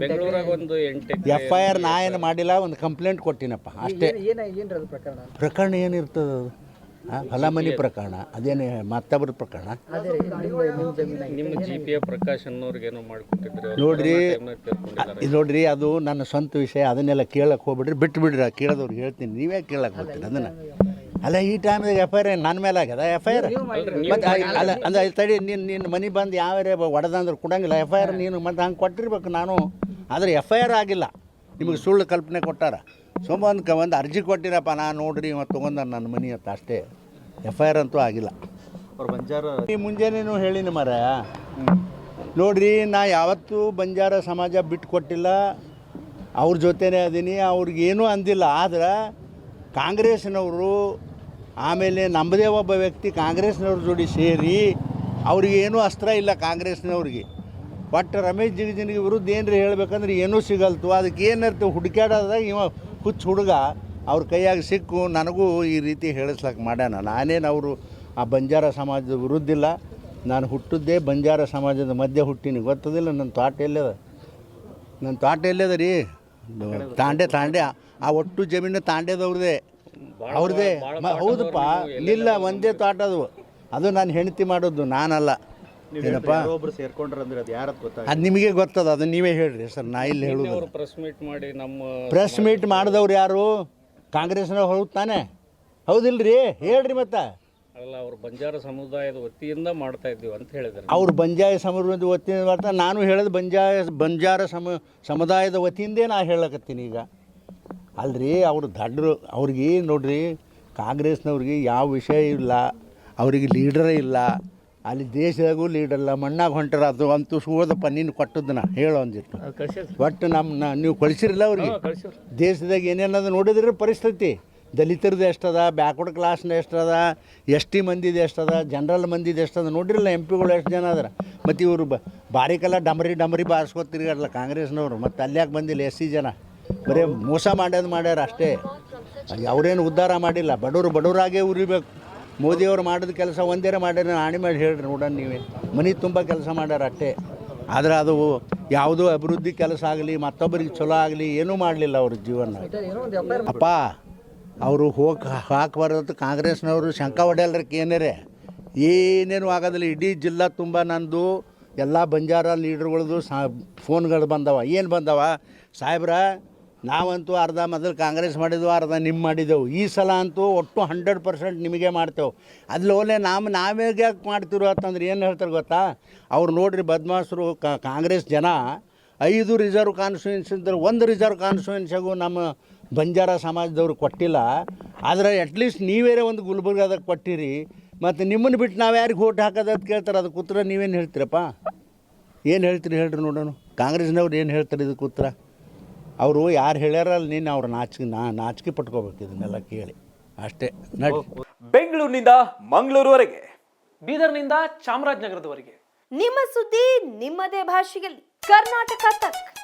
ಬೆಂಗಳೂರಾಗ ಒಂದು ಎಂಟು F I R ನಾ ಏನು ಮಾಡಿಲ್ಲ ಒಂದು ಕಂಪ್ಲೇಂಟ್ ಕೊಟ್ಟಿನಪ್ಪ ಅಷ್ಟೇ. ಏನ ಏನ್ರಿ ಅದು ಪ್ರಕರಣ? ಪ್ರಕರಣ ಏನಿರ್ತದೆ ಅದು? ಆ, ಹೊಲ ಮನೆ ಪ್ರಕರಣ ಅದೇನು ಮತ್ತೊಬ್ಬರ ಪ್ರಕರಣ? ಅದೇ ರೀ ನಿಮ್ಮ ನಿಮ್ಮ ಜಮೀನ ನಿಮ್ಮ ಜಿ ಪಿ ಎ ಪ್ರಕಾಶ್ ಅನ್ನೋರ್ಗೆ ಏನೋ ಮಾಡ್ಕೊಟ್ಟಿದ್ರಿ ಅವ್ರು ನೋಡ್ರಿ ಟೈಮ್ನಾಗ ತೀರ್ಕೊಂಡಿದ್ದಾರೆ ಇದು ನೋಡ್ರಿ ಅದು ನನ್ನ ಸ್ವಂತ ವಿಷಯ ಅದನ್ನೆಲ್ಲ ಕೇಳಕ್ಕೆ ಹೋಗ್ಬಿಡ್ರಿ ಬಿಟ್ಟು ಬಿಡ್ರಿ ಕೇಳೋದವ್ರಿಗೆ ಹೇಳ್ತೀನಿ ನೀವೇ ಕೇಳಕ್ಕೆ ಹೋಗ್ತೀನಿ ಅದನ್ನು. ಅಲ್ಲ ಈ ಟೈಮ್ದಾಗ ಎಫ್ ಐ ಆರ್ ನನ್ನ ಮೇಲೆ ಆಗ್ಯದ? ಎಫ್ ಐ ಆರ್ ಮತ್ತೆ ಅಲ್ಲ ಅಂದ್ರೆ ತಡಿ ನಿನ್ನ ನಿನ್ನ ಮನೆ ಬಂದು ಯಾವ ಒಡೆದಂದ್ರೆ ಕೊಡಂಗಿಲ್ಲ. ಎಫ್ ಐ ಆರ್ ನೀನು ಮತ್ತೆ ಹಂಗೆ ಕೊಟ್ಟಿರ್ಬೇಕು ನಾನು ಆದರೆ ಎಫ್ ಐ ಆರ್ ಆಗಿಲ್ಲ. ನಿಮಗೆ ಸುಳ್ಳು ಕಲ್ಪನೆ ಕೊಟ್ಟಾರ. ಸುಮ್ಮ ಒಂದು ಅರ್ಜಿ ಕೊಟ್ಟಿರಪ್ಪ ನಾನು ನೋಡ್ರಿ ಇವತ್ತು ತೊಗೊಂಡ ನನ್ನ ಮನೆ ಅಂತ ಅಷ್ಟೇ. ಎಫ್ ಐ ಆರ್ ಅಂತೂ ಆಗಿಲ್ಲ. ಅವ್ರು ಬಂಜಾರ ಈ ಮುಂಜಾನೆನೂ ಹೇಳಿನ ಮರ ನೋಡ್ರಿ ನಾ ಯಾವತ್ತೂ ಬಂಜಾರ ಸಮಾಜ ಬಿಟ್ಟು ಕೊಟ್ಟಿಲ್ಲ. ಅವ್ರ ಜೊತೆನೇ ಅದೀನಿ ಅವ್ರಿಗೇನೂ ಅಂದಿಲ್ಲ. ಆದ್ರೆ ಕಾಂಗ್ರೆಸ್ನವರು ಆಮೇಲೆ ನಮ್ಮದೇ ಒಬ್ಬ ವ್ಯಕ್ತಿ ಕಾಂಗ್ರೆಸ್ನವ್ರ ಜೋಡಿ ಸೇರಿ ಅವ್ರಿಗೇನೂ ಅಸ್ತ್ರ ಇಲ್ಲ ಕಾಂಗ್ರೆಸ್ನವ್ರಿಗೆ. ಒಟ್ಟು ರಮೇಶ್ ಜಿಗಜಿನಿಗೆ ವಿರುದ್ಧ ಏನ್ರಿ ಹೇಳ್ಬೇಕಂದ್ರೆ ಏನೂ ಸಿಗಲ್ತು. ಅದಕ್ಕೆ ಏನಿರ್ತು ಹುಡುಕ್ಯಾಡೋದಾಗ ಇವ ಹುಚ್ಚು ಹುಡುಗ ಅವ್ರ ಕೈಯಾಗ ಸಿಕ್ಕು ನನಗೂ ಈ ರೀತಿ ಹೇಳಿಸ್ಲಕ್ಕೆ ಮಾಡ್ಯಾನ. ನಾನೇನು ಅವರು ಆ ಬಂಜಾರ ಸಮಾಜದ ವಿರುದ್ಧ ಇಲ್ಲ. ನಾನು ಹುಟ್ಟಿದ್ದೇ ಬಂಜಾರ ಸಮಾಜದ ಮಧ್ಯೆ ಹುಟ್ಟಿನಿ. ಗೊತ್ತದಿಲ್ಲ ನನ್ನ ತೋಟ ಎಲ್ಲದ? ನನ್ನ ತೋಟ ಎಲ್ಲದ ರೀ? ತಾಂಡೆ ತಾಂಡೆ. ಆ ಒಟ್ಟು ಜಮೀನು ತಾಂಡೆದವ್ರದೇ. ಅವ್ರದ್ದೇ ಹೌದಪ್ಪ. ಇಲ್ಲ ಒಂದೇ ತೋಟ ಅದು ಅದು ನಾನು ಹೆಂಡತಿ ಮಾಡೋದು ನಾನಲ್ಲ. ಏನಪ್ಪ? ಒಬ್ರು ಸೇರ್ಕೊಂಡ್ರ ಅಂದ್ರೆ ಅದು ಯಾರತ್ ಗೊತ್ತಾಗ ಅದು ನಿಮಗೆ ಗೊತ್ತದ ಅದು ನೀವೇ ಹೇಳ್ರಿ ಸರ್ ನಾ ಇಲ್ಲಿ ಹೇಳುದು. ಅವರು ಪ್ರೆಸ್ ಮೀಟ್ ಮಾಡಿ ನಮ್ಮ ಪ್ರೆಸ್ ಮೀಟ್ ಮಾಡಿದವ್ರು ಯಾರು? ಕಾಂಗ್ರೆಸ್ನ ಹೌದು ತಾನೆ? ಹೌದಿಲ್ರಿ? ಹೇಳ್ರಿ ಮತ್ತೆ. ಅಲ್ಲ ಅವ್ರು ಬಂಜಾರ ಸಮುದಾಯದ ವತಿಯಿಂದ ಮಾಡ್ತಾ ಇದ್ದೀವಿ ಅಂತ ಹೇಳಿದ್ರು. ಅವ್ರು ಬಂಜಾಯ ಸಮುದಾಯದ ವತಿಯಿಂದ ಮಾಡ್ತಾ ನಾನು ಹೇಳೋದು ಬಂಜಾಯ ಬಂಜಾರ ಸಮ ಸಮುದಾಯದ ವತಿಯಿಂದೇ ನಾ ಹೇಳಕತ್ತೀನಿ ಈಗ. ಅಲ್ರಿ ಅವ್ರು ದಡ್ರು ಅವ್ರಿಗೆ ನೋಡ್ರಿ ಕಾಂಗ್ರೆಸ್ನವ್ರಿಗೆ ಯಾವ ವಿಷಯ ಇಲ್ಲ. ಅವರಿಗೆ ಲೀಡರೇ ಇಲ್ಲ. ಅಲ್ಲಿ ದೇಶದಾಗೂ ಲೀಡಲ್ಲ ಮಣ್ಣಾಗ ಹೊಂಟರ ಅದು ಅಂತೂ ಹೋದಪ್ಪ ನೀನು ಕೊಟ್ಟದ್ದು ನಾ ಹೇಳೋ ಅಂದಿತ್ತು. ಒಟ್ಟು ನಮ್ಮ ನೀವು ಕಳಿಸಿರಲ್ಲ ಅವ್ರಿಗೆ. ದೇಶದಾಗ ಏನೇನದ ನೋಡಿದ್ರೆ ಪರಿಸ್ಥಿತಿ. ದಲಿತರದ್ದು ಎಷ್ಟದ ಬ್ಯಾಕ್ವರ್ಡ್ ಕ್ಲಾಸ್ನ ಎಷ್ಟದ ಎಸ್ ಟಿ ಮಂದಿದು ಎಷ್ಟದ ಜನರಲ್ ಮಂದಿದು ಎಷ್ಟದ ನೋಡಿರಲ್ಲ ಎಂ ಪಿಗಳು ಎಷ್ಟು ಜನ ಅದ್ರ. ಮತ್ತು ಇವರು ಬ ಬಾರಿಕೆಲ್ಲ ಡಮರಿ ಡಮರಿ ಬಾರಿಸ್ಕೊತಿರ್ಗಾರಲ್ಲ ಕಾಂಗ್ರೆಸ್ನವರು. ಮತ್ತು ಅಲ್ಯಾಕೆ ಬಂದಿಲ್ಲ ಎಸ್ ಸಿ ಜನ. ಬರೀ ಮೋಸ ಮಾಡ್ಯೋದು ಮಾಡ್ಯಾರ ಅಷ್ಟೇ. ಅವ್ರೇನು ಉದ್ಧಾರ ಮಾಡಿಲ್ಲ. ಬಡವರು ಬಡವರಾಗೇ ಉರಿಬೇಕು. ಮೋದಿಯವರು ಮಾಡಿದ ಕೆಲಸ ಒಂದೇ ಮಾಡ್ಯಾರ ಆಣಿ ಮಾಡಿ ಹೇಳ್ರಿ ನೋಡೋಣ ನೀವೇ. ಮನೆ ತುಂಬ ಕೆಲಸ ಮಾಡ್ಯಾರ ಅಷ್ಟೇ ಆದರೆ ಅದು ಯಾವುದೋ ಅಭಿವೃದ್ಧಿ ಕೆಲಸ ಆಗಲಿ, ಮತ್ತೊಬ್ಬರಿಗೆ ಚಲೋ ಆಗಲಿ, ಏನೂ ಮಾಡಲಿಲ್ಲ ಅವ್ರ ಜೀವನ. ಅಪ್ಪ, ಅವರು ಹೋಗಿ ಹಾಕಬಾರ್ದು ಕಾಂಗ್ರೆಸ್ನವರು, ಶಂಕ ಹೊಡೆಯಲ್ರಕ್ಕೆ ಏನೇರೆ. ಏನೇನು ಆಗೋದಿಲ್ಲ, ಇಡೀ ಜಿಲ್ಲಾ ತುಂಬ ನಂದು. ಎಲ್ಲ ಬಂಜಾರ ಲೀಡರ್ಗಳದ್ದು ಸಾ, ಫೋನ್ಗಳು ಬಂದವ. ಏನು ಬಂದವ? ಸಾಹೇಬ್ರ ನಾವಂತೂ ಅರ್ಧ ಮೊದಲು ಕಾಂಗ್ರೆಸ್ ಮಾಡಿದ್ವು, ಅರ್ಧ ನಿಮ್ಮ ಮಾಡಿದೆವು ಈ ಸಲ ಅಂತೂ ಒಟ್ಟು ಹಂಡ್ರೆಡ್ ಪರ್ಸೆಂಟ್ ನಿಮಗೆ ಮಾಡ್ತೇವೆ. ಅಲ್ಲಿ ಓಲೆ ನಾವು, ನಾವೇ ಯಾಕೆ ಮಾಡ್ತಿರೋ ಅಂತಂದ್ರೆ ಏನು ಹೇಳ್ತಾರೆ ಗೊತ್ತಾ? ಅವ್ರು ನೋಡ್ರಿ ಬದ್ಮಾಸರು ಕಾಂಗ್ರೆಸ್ ಜನ ಐದು ರಿಸರ್ವ್ ಕಾನ್ಸ್ಟಿಟ್ಯೂನ್ಸಿ ಇದ್ದರೆ ಒಂದು ರಿಸರ್ವ್ ಕಾನ್ಸ್ಟಿಟ್ಯೂನ್ಸಿಗೂ ನಮ್ಮ ಬಂಜಾರ ಸಮಾಜದವ್ರು ಕೊಟ್ಟಿಲ್ಲ. ಆದರೆ ಅಟ್ಲೀಸ್ಟ್ ನೀವೇರೇ ಒಂದು ಗುಲ್ಬರ್ಗದಾಗ ಕೊಟ್ಟಿರಿ. ಮತ್ತು ನಿಮ್ಮನ್ನು ಬಿಟ್ಟು ನಾವು ಯಾರಿಗೆ ಓಟ್ ಹಾಕೋದು ಅಂತ ಕೇಳ್ತಾರೆ, ಅದಕ್ಕೆ ಉತ್ತರ ನೀವೇನು ಹೇಳ್ತೀರಪ್ಪ? ಏನು ಹೇಳ್ತೀರಿ ಹೇಳ್ರಿ ನೋಡೋಣ. ಕಾಂಗ್ರೆಸ್ನವ್ರು ಏನು ಹೇಳ್ತಾರೆ ಇದಕ್ಕೆ ಉತ್ತರ? ಅವರು ಯಾರು ಹೇಳ್ಯಾರಲ್ಲ ನೀನು ಅವ್ರ ನಾಚಿಕೆ ನಾ ನಾಚಿಕೆ ಪಟ್ಕೋಬೇಕು ಇದನ್ನೆಲ್ಲ ಕೇಳಿ. ಅಷ್ಟೇ ನಡಿ. ಬೆಂಗಳೂರಿನಿಂದ ಮಂಗಳೂರುವರೆಗೆ ಬೀದರ್ನಿಂದ ಚಾಮರಾಜನಗರದವರೆಗೆ. ನಿಮ್ಮ ಸುದ್ದಿ ನಿಮ್ಮದೇ ಭಾಷೆಯಲ್ಲಿ. ಕರ್ನಾಟಕ ತಕ್.